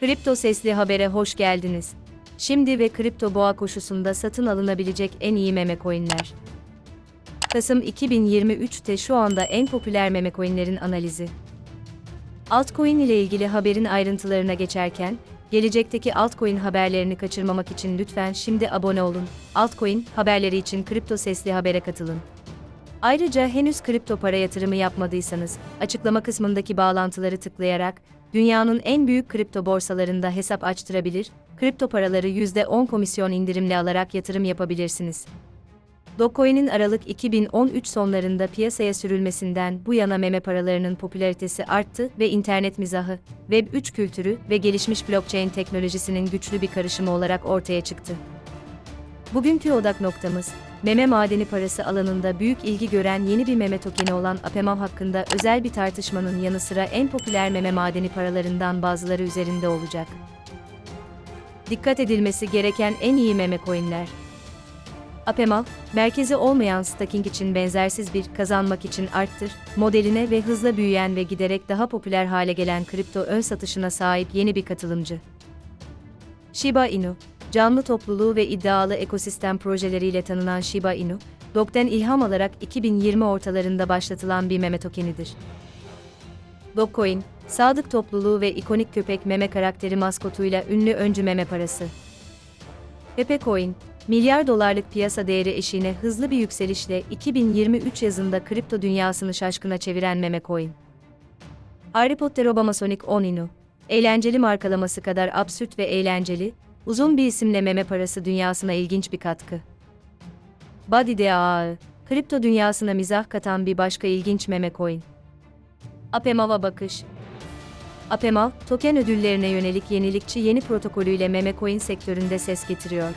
Kripto Sesli Haber'e hoş geldiniz. Şimdi ve kripto boğa koşusunda satın alınabilecek en iyi meme coinler. Kasım 2023'te şu anda en popüler meme coinlerin analizi. Altcoin ile ilgili haberin ayrıntılarına geçerken, gelecekteki altcoin haberlerini kaçırmamak için lütfen şimdi abone olun. Altcoin haberleri için Kripto Sesli Haber'e katılın. Ayrıca henüz kripto para yatırımı yapmadıysanız, açıklama kısmındaki bağlantıları tıklayarak, dünyanın en büyük kripto borsalarında hesap açtırabilir, kripto paraları %10 komisyon indirimli alarak yatırım yapabilirsiniz. Dogecoin'in Aralık 2013 sonlarında piyasaya sürülmesinden bu yana meme paralarının popülaritesi arttı ve internet mizahı, Web3 kültürü ve gelişmiş blockchain teknolojisinin güçlü bir karışımı olarak ortaya çıktı. Bugünkü odak noktamız, meme madeni parası alanında büyük ilgi gören yeni bir meme tokeni olan Apemav hakkında özel bir tartışmanın yanı sıra en popüler meme madeni paralarından bazıları üzerinde olacak. Dikkat edilmesi gereken en iyi meme coinler. Apemav, merkezi olmayan staking için benzersiz bir kazanmak için arttır modeline ve hızla büyüyen ve giderek daha popüler hale gelen kripto ön satışına sahip yeni bir katılımcı. Shiba Inu, canlı topluluğu ve iddialı ekosistem projeleriyle tanınan Shiba Inu, Doge'den ilham alarak 2020 ortalarında başlatılan bir meme tokenidir. Dogecoin, sadık topluluğu ve ikonik köpek meme karakteri maskotuyla ünlü öncü meme parası. Pepe Coin, milyar dolarlık piyasa değeri eşiğine hızlı bir yükselişle 2023 yazında kripto dünyasını şaşkına çeviren meme coin. Harry Potter Obama Sonic 10 Inu, eğlenceli markalaması kadar absürt ve eğlenceli, uzun bir isimle meme parası dünyasına ilginç bir katkı. Body DAA, kripto dünyasına mizah katan bir başka ilginç meme coin. Apemav'a bakış. Apemav, token ödüllerine yönelik yenilikçi yeni protokolüyle meme coin sektöründe ses getiriyor.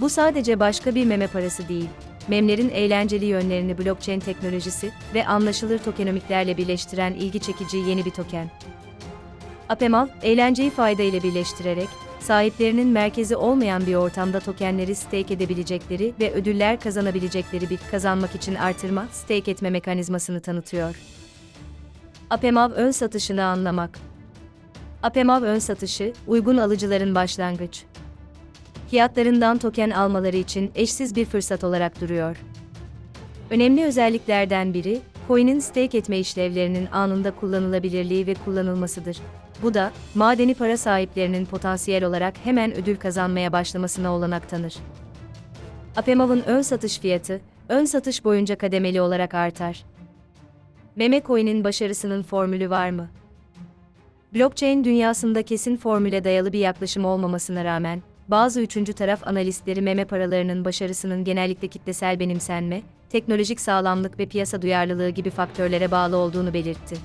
Bu sadece başka bir meme parası değil, memlerin eğlenceli yönlerini blockchain teknolojisi ve anlaşılır tokenomiklerle birleştiren ilgi çekici yeni bir token. Apemav, eğlenceyi fayda ile birleştirerek, sahiplerinin merkezi olmayan bir ortamda tokenleri stake edebilecekleri ve ödüller kazanabilecekleri bir kazanmak için artırma, stake etme mekanizmasını tanıtıyor. Apemav ön satışını anlamak. Apemav ön satışı, uygun alıcıların başlangıç. Fiyatlarından token almaları için eşsiz bir fırsat olarak duruyor. Önemli özelliklerden biri, coin'in stake etme işlevlerinin anında kullanılabilirliği ve kullanılmasıdır. Bu da, madeni para sahiplerinin potansiyel olarak hemen ödül kazanmaya başlamasına olanak tanır. Apemav'ın ön satış fiyatı, ön satış boyunca kademeli olarak artar. Meme coin'in başarısının formülü var mı? Blockchain dünyasında kesin formüle dayalı bir yaklaşım olmamasına rağmen, bazı üçüncü taraf analistleri meme paralarının başarısının genellikle kitlesel benimsenme, teknolojik sağlamlık ve piyasa duyarlılığı gibi faktörlere bağlı olduğunu belirtti.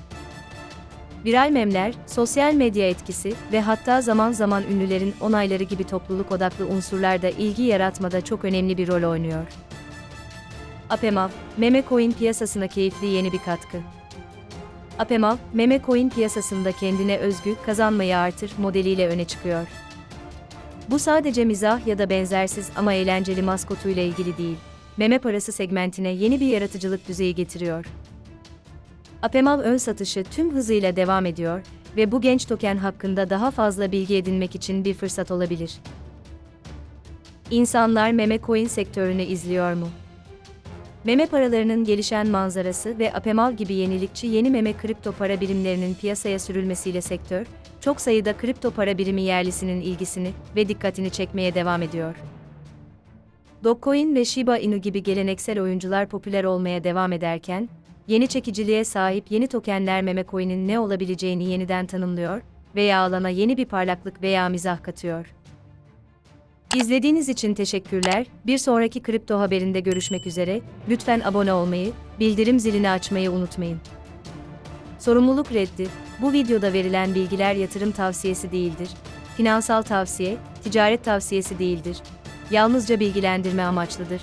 Viral memler, sosyal medya etkisi ve hatta zaman zaman ünlülerin onayları gibi topluluk odaklı unsurlar da ilgi yaratmada çok önemli bir rol oynuyor. Apemav, meme coin piyasasına keyifli yeni bir katkı. Apemav, meme coin piyasasında kendine özgü kazanmayı artır modeliyle öne çıkıyor. Bu sadece mizah ya da benzersiz ama eğlenceli maskotuyla ilgili değil. Meme parası segmentine yeni bir yaratıcılık düzeyi getiriyor. Apemav ön satışı tüm hızıyla devam ediyor ve bu genç token hakkında daha fazla bilgi edinmek için bir fırsat olabilir. İnsanlar meme coin sektörünü izliyor mu? Meme paralarının gelişen manzarası ve Apemav gibi yenilikçi yeni meme kripto para birimlerinin piyasaya sürülmesiyle sektör, çok sayıda kripto para birimi yerlisinin ilgisini ve dikkatini çekmeye devam ediyor. Dogecoin ve Shiba Inu gibi geleneksel oyuncular popüler olmaya devam ederken, yeni çekiciliğe sahip yeni tokenler meme coin'in ne olabileceğini yeniden tanımlıyor veya alana yeni bir parlaklık veya mizah katıyor. İzlediğiniz için teşekkürler. Bir sonraki kripto haberinde görüşmek üzere. Lütfen abone olmayı, bildirim zilini açmayı unutmayın. Sorumluluk reddi. Bu videoda verilen bilgiler yatırım tavsiyesi değildir. Finansal tavsiye, ticaret tavsiyesi değildir. Yalnızca bilgilendirme amaçlıdır.